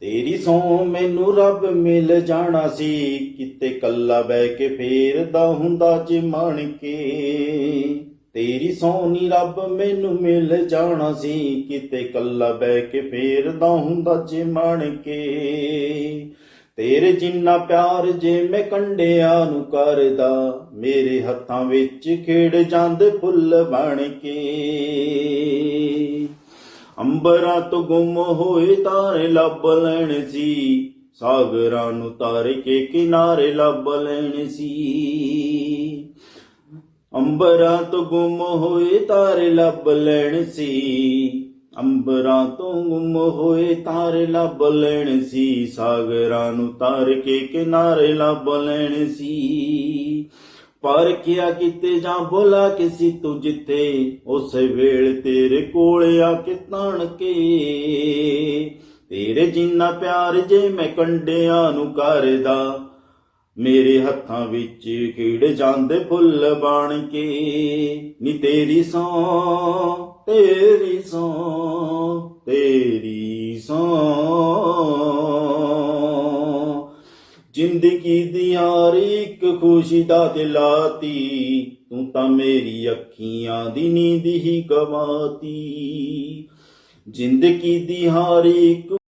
ਤੇਰੀ ਸੋ ਮੈਨੂੰ ਰੱਬ ਮਿਲ ਜਾਣਾ ਸੀ। ਕਿਤੇ ਕੱਲਾ ਬਹਿ ਕੇ ਫੇਰਦਾ ਹੁੰਦਾ ਜੇ ਮਣ ਕੇ। ਤੇਰੀ ਸੋਹਣੀ ਰੱਬ ਮੈਨੂੰ ਮਿਲ ਜਾਣਾ ਸੀ। ਕਿਤੇ ਕੱਲਾ ਬਹਿ ਕੇ ਫੇਰਦਾ ਹੁੰਦਾ ਜੇ ਮਣ ਕੇ। ਤੇਰੇ ਜਿੰਨਾ ਪਿਆਰ ਜੇ ਮੈਂ ਕੰਡਿਆਂ ਨੂੰ ਕਰਦਾ। ਮੇਰੇ ਹੱਥਾਂ ਵਿੱਚ ਖੇੜ ਜਾਂਦੇ ਫੁੱਲ ਬਣ ਕੇ। ਅੰਬਰਾਂ ਤੋਂ ਗੁੰਮ ਹੋਏ ਤਾਰੇ ਲੱਭ ਲੈਣ ਸੀ। ਸਾਗਰਾਂ ਨੂੰ ਤਾਰ ਕੇ ਕਿਨਾਰੇ ਲੱਭ ਲੈਣ ਸੀ। ਅੰਬਰਾਂ ਤੋਂ ਗੁੰਮ ਹੋਏ ਤਾਰੇ ਲੱਭ ਲੈਣ ਸੀ। ਅੰਬਰਾਂ ਤੋਂ ਗੁੰਮ ਹੋਏ ਤਾਰੇ ਲੱਭ ਲੈਣ ਸੀ। ਸਾਗਰਾਂ ਨੂੰ ਤਾਰ ਕੇ ਕਿਨਾਰੇ ਲੱਭ ਲੈਣ ਸੀ। ਪਰ ਕਿਆ ਕਿਤੇ ਜਾਂ ਬੋਲਾ ਕਿਸੀ ਤੂੰ ਜਿੱਥੇ? ਉਸੇ ਵੇਲੇ ਤੇਰੇ ਕੋਲ ਆ ਕੇ ਤਣ ਕੇ। ਤੇਰੇ ਜਿੰਨਾ ਪਿਆਰ ਜੇ ਮੈਂ ਕੰਡਿਆਂ ਨੂੰ ਕਰਦਾ, ਮੇਰੇ ਹੱਥਾਂ ਵਿੱਚ ਖਿੜ ਜਾਂਦੇ ਫੁੱਲ ਬਣ ਕੇ। ਨੀ ਤੇਰੀ ਸੌ ਤੇਰੀ ਸੌ ਤੇਰੀ ਸੌ। ਜ਼ਿੰਦਗੀ ਦੀ ਹਰ ਇੱਕ ਖੁਸ਼ੀ ਦਾ ਦਿਲਾਤੀ ਤੂੰ ਤਾਂ ਮੇਰੀ ਅੱਖੀਆਂ ਦੀ ਨੀਂਦ ਹੀ ਗਵਾਤੀ। ਜ਼ਿੰਦਗੀ ਦੀ ਹਰ ਇੱਕ